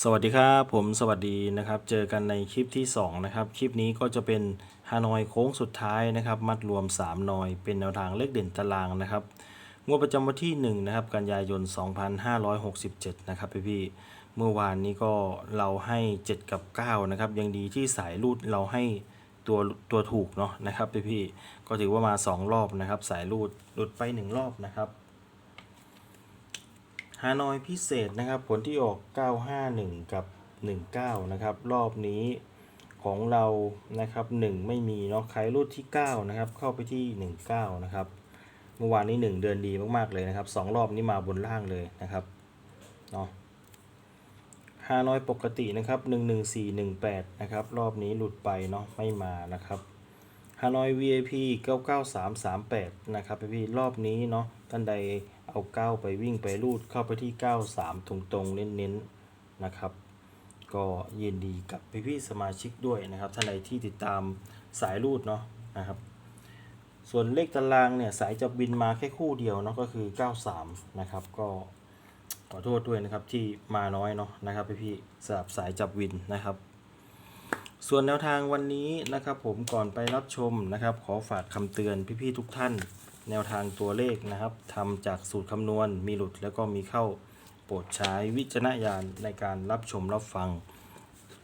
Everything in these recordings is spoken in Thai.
สวัสดีครับผมสวัสดีนะครับ เจอกันในคลิปที่ 2 นะครับ คลิปนี้ก็จะเป็นฮานอยโค้งสุดท้ายนะครับ มัดรวม 3 นอย เป็นแนวทางเลขเด่นตารางนะครับงวดประจำวันที่ 1 นะครับ กันยายน 2567 นะครับพี่พี่เมื่อวานนี้ก็เราให้ 7 กับ 9 นะครับ ยังดีที่สายรูดเราให้ตัวตัวถูกเนาะนะครับพี่พี่ก็ถือว่ามา 2 รอบนะครับ สายรูดหลุดไป 1 รอบนะครับ ฮานอยพิเศษนะครับ ผลที่ออก 951 กับ 19 นะครับ รอบนี้ของเรานะครับ 1 ไม่มีเนาะใครรูดที่ 9 นะครับ เข้าไปที่ 19 นะครับ เมื่อวานนี้ 1 เดือนดีมาก ๆ เลยนะครับ 2 รอบนี้มาบนล่างเลยนะครับเนาะฮานอยปกตินะครับ 11418 นะครับ รอบนี้หลุดไปเนาะไม่มานะครับฮานอย VIP 99338 นะครับพี่รอบนี้เนาะท่านใด เอา 9 ไปวิ่งไปรูดเข้าไปที่ 93 ตรงๆเน้นๆนะครับ ก็ยินดีกับพี่ๆสมาชิกด้วยนะครับท่านใดที่ติดตามสายรูดเนาะนะครับ ส่วนเลขตารางเนี่ยสายจะบินมาแค่คู่เดียวเนาะก็คือ 93 นะครับก็ขอโทษด้วยนะครับที่มาน้อยเนาะนะครับพี่ๆสำหรับสายจับวินนะครับส่วนแนวทางวันนี้นะครับผมก่อนไปรับชมนะครับ ขอฝากคำเตือนพี่ๆทุกท่าน แนวทางตัวเลขนะครับทำจากสูตรคำนวณมีหลุดแล้วก็มีเข้าโปรดใช้วิจารณญาณในการรับชมรับฟัง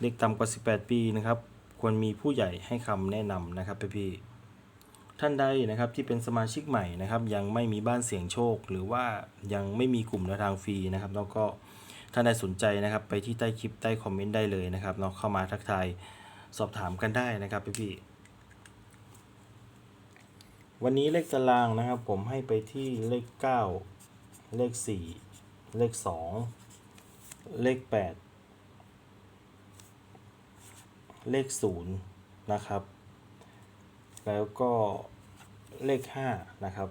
เลขต่ำกว่า 18 ปีนะครับ ควรมีผู้ใหญ่ให้คำแนะนำนะครับพี่ๆท่านใดนะครับที่เป็นสมาชิกใหม่นะครับ ยังไม่มีบ้านเสี่ยงโชค หรือว่ายังไม่มีกลุ่มแนวทางฟรีนะครับ แล้วก็ท่านใดสนใจนะครับ ไปที่ใต้คลิปใต้คอมเมนต์ได้เลยนะครับเนาะเข้ามาทักทายสอบถามกันได้นะครับพี่พี่ วันนี้เลขตารางนะครับผมให้ไปที่เลข 9 เลข 4 เลข 2 เลข 8 เลข 0 นะครับ แล้วก็เลข 5 นะครับ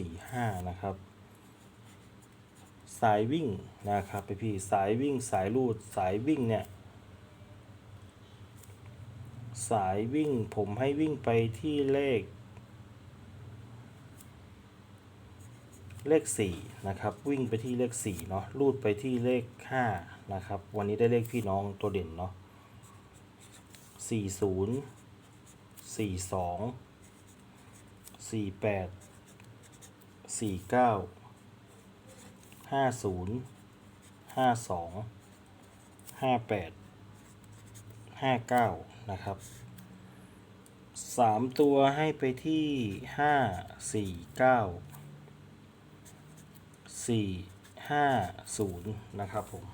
29045 นะครับ สายวิ่งนะครับพี่พี่สายวิ่งสายรูดสายวิ่งเนี่ยสายวิ่งผมให้วิ่งไปที่เลข เลขสี่นะครับ วิ่งไปที่เลขสี่เนาะรูดไปที่เลขห้านะครับ วันนี้ได้เลขพี่น้องตัวเด่นเนาะสี่ศูนย์สี่สองสี่แปดสี่เก้าห้าศูนย์ห้าสองห้าแปดห้าเก้านะครับสามตัวให้ไปที่ห้าสี่เก้า สี่ห้าศูนย์นะครับผม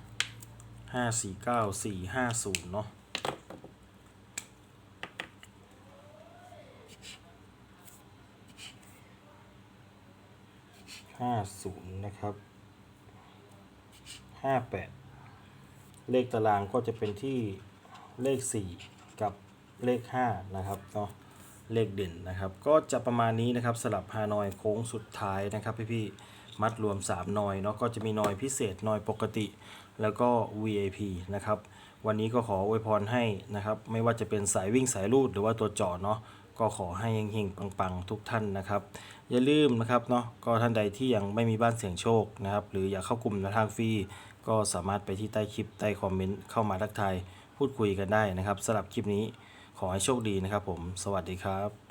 ห้าสี่เก้าสี่ห้าศูนย์เนาะห้าศูนย์นะครับห้าแปดเลขตารางก็จะเป็นที่เลข4กับเลข5นะครับเนาะเลขเด่นนะครับ ก็จะประมาณนี้นะครับสลับฮานอยโค้งสุดท้ายนะครับพี่ๆ มัดรวม 3 นอยเนาะก็จะมีนอยพิเศษนอยปกติ แล้วก็ VIP นะครับวันนี้ก็ขออวยพรให้นะครับไม่ว่าจะเป็นสายวิ่งสายรูดหรือว่าตัวจอดเนาะก็ขอให้เฮงๆปังๆ ทุกท่านนะครับ อย่าลืมนะครับเนาะก็ท่านใดที่ยังไม่มีบ้านเสี่ยงโชคนะครับ หรืออยากเข้ากลุ่มทางฟรีก็สามารถไปที่ใต้คลิปใต้คอมเมนต์เข้ามาทักทายพูดคุยกันได้นะครับสำหรับคลิปนี้ขอให้โชคดีนะครับผม สวัสดีครับ